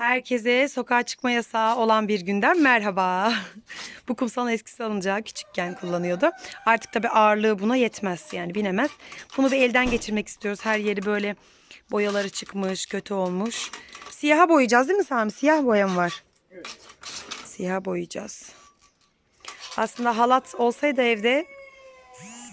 Herkese sokağa çıkma yasağı olan bir günden merhaba. Bu kumsal eskisi alınca küçükken kullanıyordu. Artık tabii ağırlığı buna yetmez yani binemez. Bunu bir elden geçirmek istiyoruz. Her yeri böyle boyaları çıkmış, kötü olmuş. Siyaha boyayacağız değil mi Sami? Siyah boyam var. Siyah boyayacağız. Aslında halat olsaydı evde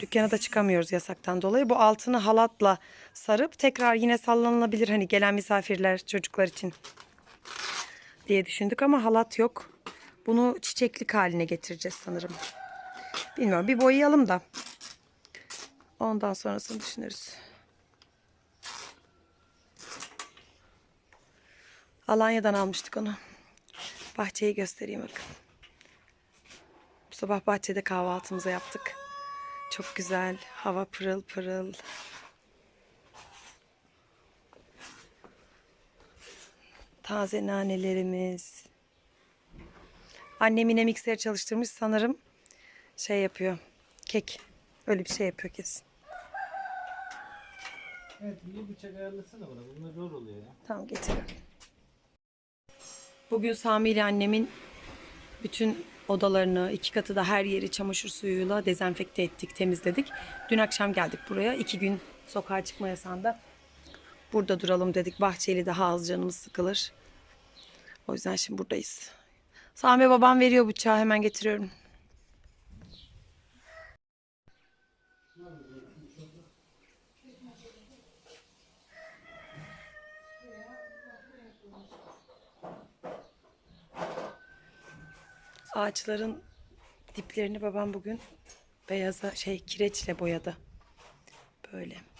dükkana da çıkamıyoruz yasaktan dolayı. Bu altını halatla sarıp tekrar yine sallanılabilir hani gelen misafirler çocuklar için diye düşündük ama halat yok. Bunu çiçeklik haline getireceğiz sanırım. Bilmiyorum bir boyayalım da. Ondan sonrasını düşünürüz. Alanya'dan almıştık onu. Bahçeyi göstereyim bakın. Bu sabah bahçede kahvaltımızı yaptık. Çok güzel. Hava pırıl pırıl. Taze nanelerimiz. Annem yine mikser çalıştırmış sanırım. Şey yapıyor. Kek. Öyle bir şey yapıyor kesin. Evet bir bıçak ayarlasana bana. Bunlar zor oluyor ya. Tamam getiriyorum. Bugün Sami ile annemin bütün odalarını, iki katı da her yeri çamaşır suyuyla dezenfekte ettik, temizledik. Dün akşam geldik buraya. iki gün sokağa çıkma yasağında. Burada duralım dedik. Bahçeli daha az canımız sıkılır. O yüzden şimdi buradayız. Sami babam veriyor bıçağı. Hemen getiriyorum. Ağaçların diplerini babam bugün beyaza şey kireçle boyadı. Böyle.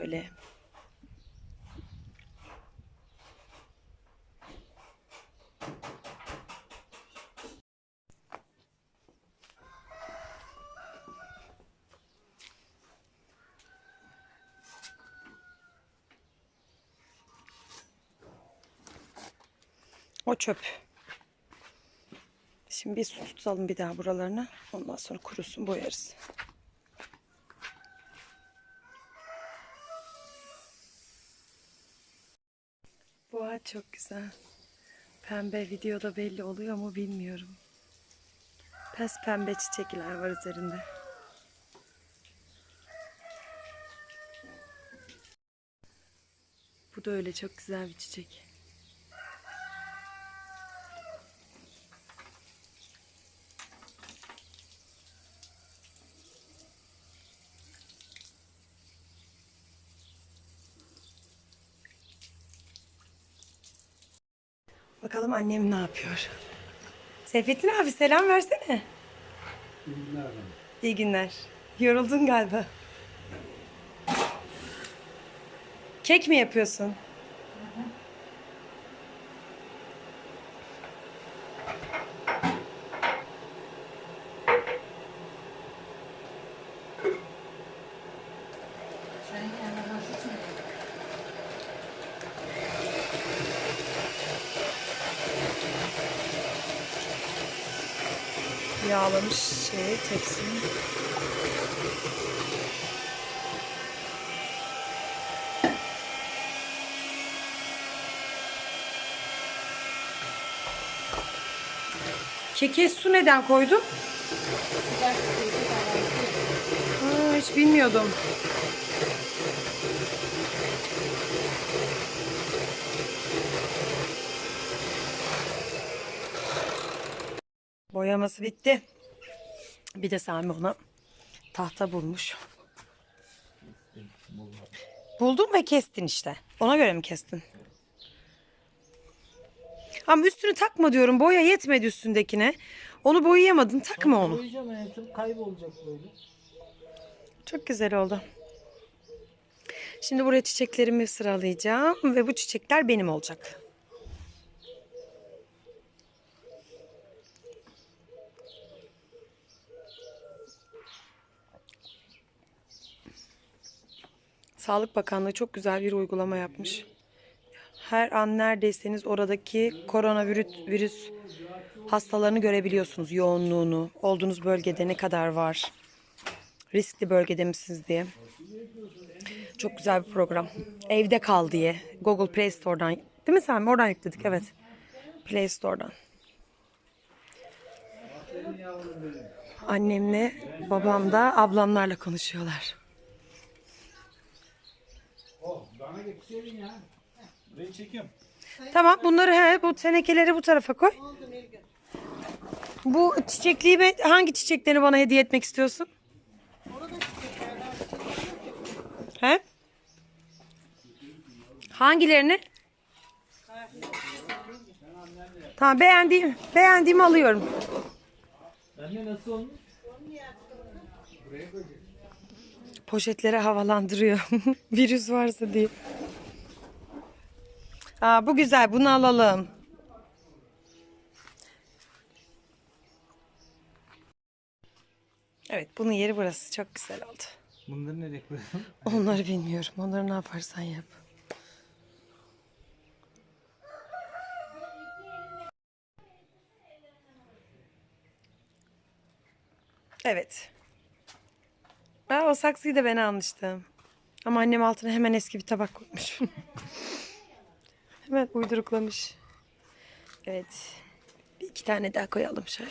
Böyle. O çöp. Şimdi bir su tutalım bir daha buralarına. Ondan sonra kurusun boyarız. Çok güzel. Pembe videoda belli oluyor mu bilmiyorum. Pes pembe çiçekler var üzerinde. Bu da öyle çok güzel bir çiçek. Bakalım annem ne yapıyor. Seyfettin abi selam versene. İyi günler. Yoruldun galiba. Kek mi yapıyorsun? Yağlamış şey tepsinin. Keke su neden koydun? Hiç bilmiyordum. Boyaması bitti. Bir de Sami ona tahta bulmuş. Buldun ve kestin işte. Ona göre mi kestin? Ama üstünü takma diyorum. Boya yetmedi üstündekine. Onu boyayamadın. Takma onu. Koyacağım hayatım kaybolacak böyle. Çok güzel oldu. Şimdi buraya çiçeklerimi sıralayacağım ve bu çiçekler benim olacak. Sağlık Bakanlığı çok güzel bir uygulama yapmış. Her an neredeyseniz oradaki koronavirüs virüs hastalarını görebiliyorsunuz. Yoğunluğunu, olduğunuz bölgede ne kadar var, riskli bölgede misiniz diye. Çok güzel bir program. Evde kal diye. Google Play Store'dan. Değil mi Sami? Oradan yükledik evet. Play Store'dan. Annemle babam da ablamlarla konuşuyorlar. Burayı çekiyorum. Tamam bunları he, bu tenekeleri bu tarafa koy. Bu çiçekliği ben- hangi çiçeklerini bana hediye etmek istiyorsun? He? Hangilerini? Tamam beğendiğim beğendiğimi alıyorum. Anne nasıl olmuş? Poşetleri havalandırıyor. Virüs varsa diye. Aa, bu güzel bunu alalım. Evet bunun yeri burası. Çok güzel oldu. Bunları nereye koyalım? Onları bilmiyorum. Onları ne yaparsan yap. Evet. Aa, o saksıyı da ben almıştım. Ama annem altına hemen eski bir tabak koymuş. hemen uyduruklamış. Evet. Bir iki tane daha koyalım şöyle.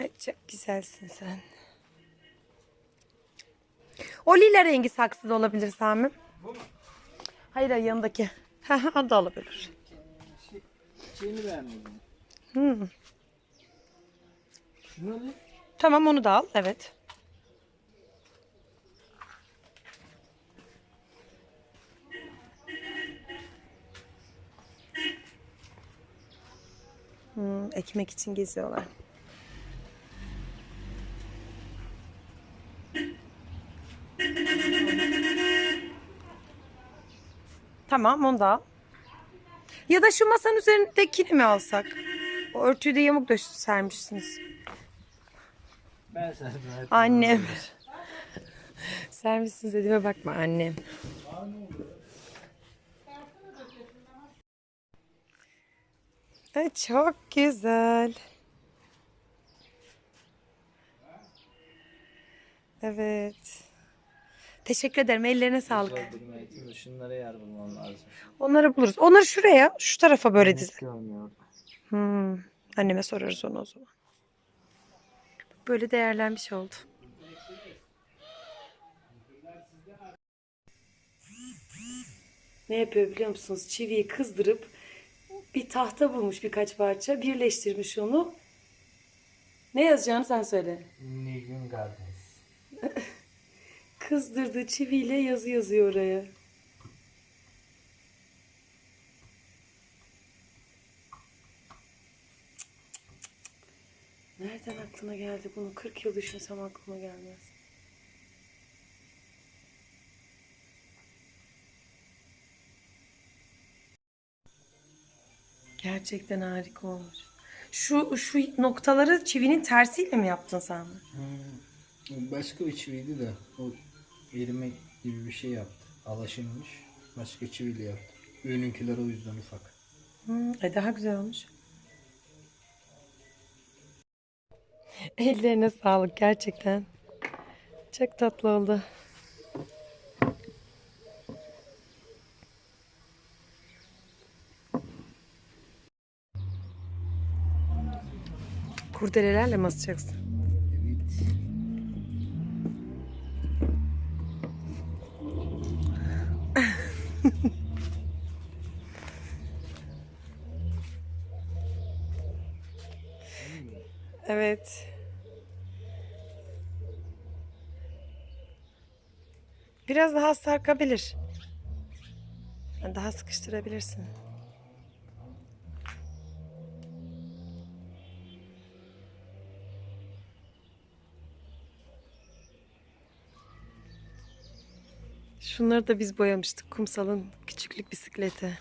Evet, çok güzelsin sen. O lila rengi saksı da olabilir Sami. Hayır hayır yanındaki. Ha ha o da olabilir. Şeyini beğenmedim. Hmm. Şunu alayım. Tamam onu da al. Evet. Hmm, ekmek için geziyorlar. Tamam onu da al. Ya da şu masanın üzerindekini mi alsak? O örtüyü de yamuk döş sermişsiniz. Ben serdim. Annem. Servisiniz dediğime bakma annem. Ay çok güzel. Evet. Teşekkür ederim. Ellerine sağlık. Getirdim. Şunlara yer bulmam lazım. Onları buluruz. Onları şuraya, şu tarafa böyle diz. Hiç görmüyor. Hmm. Anneme sorarız onu o zaman. Böyle değerlenmiş oldu. Ne yapıyor biliyor musunuz? Çiviyi kızdırıp bir tahta bulmuş birkaç parça. Birleştirmiş onu. Ne yazacağını sen söyle. Nilgün Gardens. Kızdırdığı çiviyle yazı yazıyor oraya. Nereden aklına geldi bunu? 40 yıl düşünsem aklıma gelmez. Gerçekten harika olmuş. Şu şu noktaları çivinin tersiyle mi yaptın sen? Başka bir çiviydi de o erimek gibi bir şey yaptı. Alaşınmış. Başka çiviyle yaptı. Önünkiler o yüzden ufak. Hmm, e daha güzel olmuş. Ellerine sağlık gerçekten. Çok tatlı oldu. Kurdelelerle mi asacaksın? Evet. Evet. Biraz daha sarkabilir. Daha sıkıştırabilirsin. Şunları da biz boyamıştık. Kumsal'ın küçüklük bisikleti.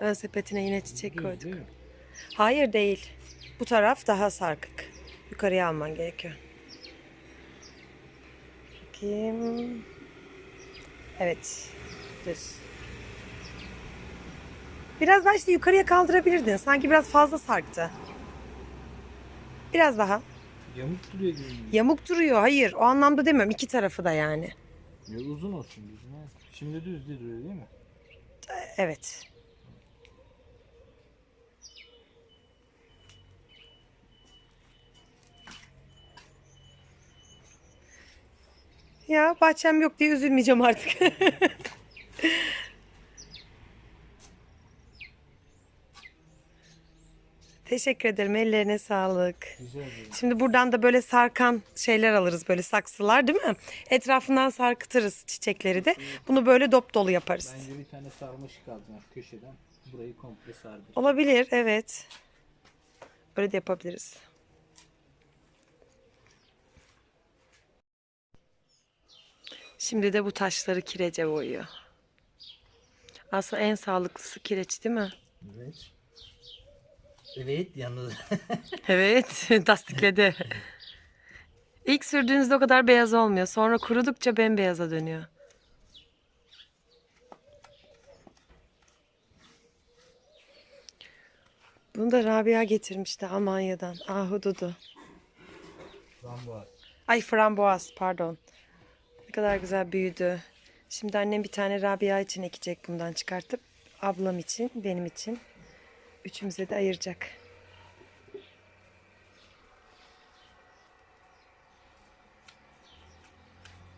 Ön sepetine yine çiçek koyduk. Değil? Hayır değil. Bu taraf daha sarkık. Yukarıya alman gerekiyor. Bakayım. Evet. Düz. Biraz daha işte yukarıya kaldırabilirdin. Sanki biraz fazla sarktı. Biraz daha. Yamuk duruyor gibi. Yamuk duruyor. Hayır. O anlamda demiyorum. İki tarafı da yani. Ya uzun olsun bizim. ha. Şimdi düz duruyor değil mi? Evet. Ya bahçem yok diye üzülmeyeceğim artık. Teşekkür ederim. Ellerine sağlık. Şimdi buradan da böyle sarkan şeyler alırız böyle saksılar değil mi? Etrafından sarkıtırız çiçekleri de. Bunu böyle dop dolu yaparız. Bence bir tane sarmaşık alacağım köşeden. Burayı komple sardır. Olabilir evet. Böyle de yapabiliriz. Şimdi de bu taşları kirece boyuyor. Aslında en sağlıklısı kireç değil mi? Evet. Evet yalnız. Evet, tasdikledi. İlk sürdüğünüzde o kadar beyaz olmuyor. Sonra kurudukça bembeyaza dönüyor. Bunu da Rabia getirmişti Almanya'dan. Ahududu. Frambuaz. Ay frambuaz pardon. Ne kadar güzel büyüdü. Şimdi annem bir tane Rabia için ekecek bundan çıkartıp. Ablam için, benim için. Üçümüze de ayıracak.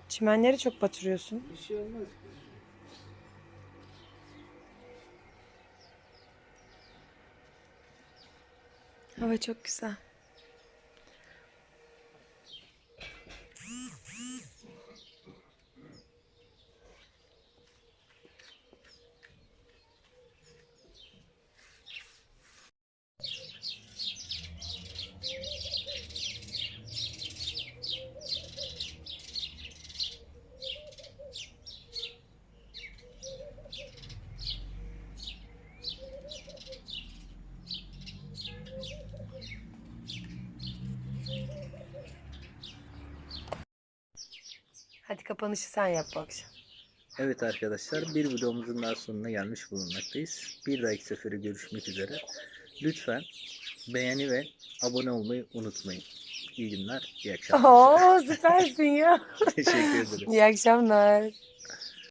Çimenleri çok batırıyorsun. Bir şey olmaz. Hava çok güzel. Kapanışı sen yap bu akşam. Evet arkadaşlar bir videomuzun daha sonuna gelmiş bulunmaktayız. Bir dahaki sefere görüşmek üzere. Lütfen beğeni ve abone olmayı unutmayın. İyi günler, iyi akşamlar. Oo süpersin ya. Teşekkür ederim. İyi akşamlar.